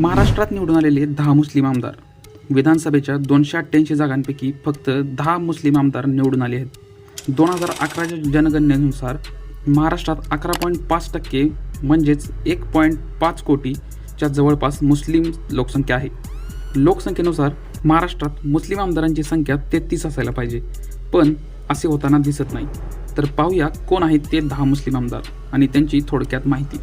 महाराष्ट्रात निवडून आलेले दहा मुस्लिम आमदार. विधानसभेच्या दोनशे अठ्ठ्याऐंशी जागांपैकी फक्त दहा मुस्लिम आमदार निवडून आले आहेत. दोन हजार अकराच्या जनगणनेनुसार महाराष्ट्रात अकरा पॉईंट पाच टक्के म्हणजेच एक पॉईंट पाच कोटीच्या जवळपास मुस्लिम लोकसंख्या आहे. लोकसंख्येनुसार महाराष्ट्रात मुस्लिम आमदारांची संख्या तेहतीस असायला पाहिजे पण असे होताना दिसत नाही. तर पाहूया कोण आहेत ते दहा मुस्लिम आमदार आणि त्यांची थोडक्यात माहिती.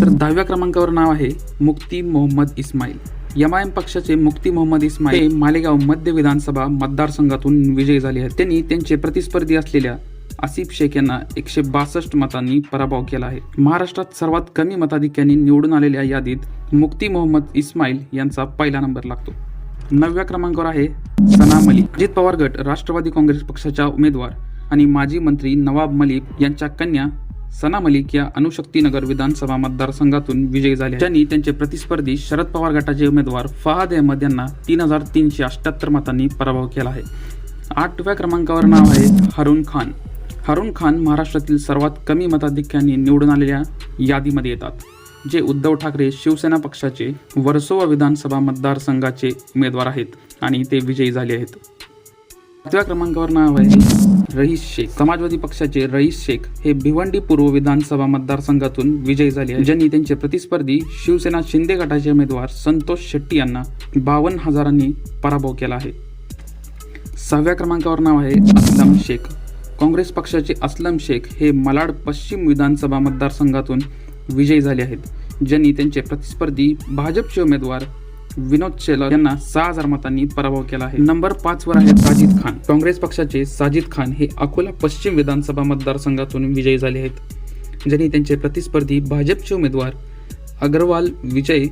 तर दहाव्या क्रमांकावर नाव आहे Mufti Mohammad Ismail. M I M पक्षाचे मुक्ती मोहम्मद इस्माईल मालेगाव मध्य विधानसभा मतदारसंघातून विजयी झाले आहेत. त्यांनी त्यांचे प्रतिस्पर्धी असलेल्या आसिफ शेख यांना एकशे बासष्ट मतांनी पराभव केला आहे. महाराष्ट्रात सर्वात कमी मताधिक्यांनी निवडून आलेल्या यादीत मुक्ती मोहम्मद इस्माईल यांचा पहिला नंबर लागतो. नवव्या क्रमांकावर आहे सना मलिक अजित पवार गट राष्ट्रवादी काँग्रेस पक्षाच्या उमेदवार आणि माजी मंत्री नवाब मलिक यांच्या कन्या सना मलिक या अणुशक्तीनगर विधानसभा मतदारसंघातून विजयी झाले ज्यांनी त्यांचे प्रतिस्पर्धी शरद पवार गटाचे उमेदवार फहाद अहमद यांना तीन हजार तीनशे अठ्याहत्तर मतांनी पराभव केला आहे. आठव्या क्रमांकावर नाव आहे हरुण खान. हरुण खान महाराष्ट्रातील सर्वात कमी मताधिक्यांनी निवडून आलेल्या यादीमध्ये येतात जे उद्धव ठाकरे शिवसेना पक्षाचे वर्सोवा विधानसभा मतदारसंघाचे उमेदवार आहेत आणि ते विजयी झाले आहेत. सातव्या क्रमांकावर नाव आहे रईस शेख. समाजवादी पक्षाचे रईस शेख हे भिवंडी पूर्व विधानसभा मतदारसंघातून विजयी झाले आहेत. ज्यांनी त्यांचे प्रतिस्पर्धी शिवसेना शिंदे गटाचे उमेदवार संतोष शेट्टी यांना बावन्न हजारांनी पराभव केला आहे. सहाव्या क्रमांकावर नाव आहे असलम शेख. काँग्रेस पक्षाचे असलम शेख हे मलाड पश्चिम विधानसभा मतदारसंघातून विजयी झाले आहेत. ज्यांनी त्यांचे प्रतिस्पर्धी भाजपचे उमेदवार विनोद शेलर यांना सहा हजार मतांनी पराभव केला आहे. नंबर पाच वर आहेत साजिद खान. काँग्रेस पक्षाचे साजिद खान हे अकोला पश्चिम विधानसभा मतदारसंघातून विजयी झाले आहेत ज्यांनी त्यांचे प्रतिस्पर्धी भाजपचे उमेदवार अग्रवाल विजय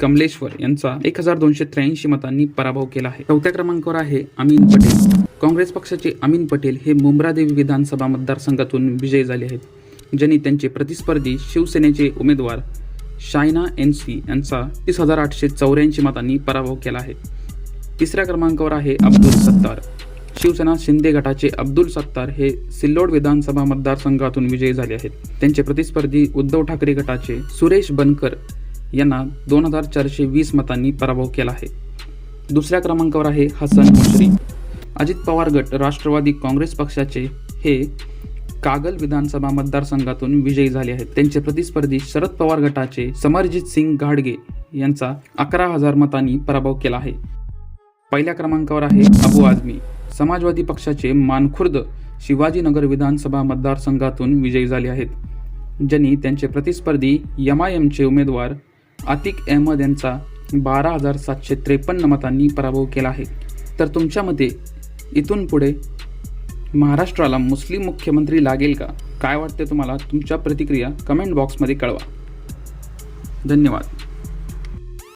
कमलेश्वर यांचा एक हजार दोनशे त्र्याऐंशी मतांनी पराभव केला आहे. चौथ्या क्रमांकावर आहे अमीन पटेल. काँग्रेस पक्षाचे अमीन पटेल हे मुंब्रादेवी विधानसभा मतदारसंघातून विजयी झाले आहेत ज्यांनी त्यांचे प्रतिस्पर्धी शिवसेनेचे उमेदवार शायना एन सी यांचा तीस हजार आठशे चौऱ्याऐंशी मतांनी पराभव केला आहे. तिसऱ्या क्रमांकावर आहे अब्दुल सत्तार. शिवसेना शिंदे गटाचे अब्दुल सत्तार हे सिल्लोड विधानसभा मतदारसंघातून विजयी झाले आहेत. त्यांचे प्रतिस्पर्धी उद्धव ठाकरे गटाचे सुरेश बनकर यांना दोन हजार चारशे वीस मतांनी पराभव केला आहे. दुसऱ्या क्रमांकावर आहे हसन मुश्री अजित पवार गट राष्ट्रवादी काँग्रेस पक्षाचे हे कागल विधानसभा मतदारसंघातून विजयी झाले आहेत. त्यांचे प्रतिस्पर्धी शरद पवार गटाचे समरजित सिंग घाडगे यांचा अकरा हजार मतांनी पराभव केला आहे. पहिल्या क्रमांकावर आहे अबू आझमी. समाजवादी पक्षाचे मानखुर्द शिवाजीनगर विधानसभा मतदारसंघातून विजयी झाले आहेत. ज्यांनी त्यांचे प्रतिस्पर्धी एम आय एमचे उमेदवार आतिक अहमद यांचा बारा हजार सातशे त्रेपन्न मतांनी पराभव केला आहे. तर तुमच्या मते इथून पुढे महाराष्ट्राला मुस्लिम मुख्यमंत्री लागेल का? काय वाटते तुम्हाला? तुमच्या प्रतिक्रिया कमेंट बॉक्समध्ये कळवा. धन्यवाद.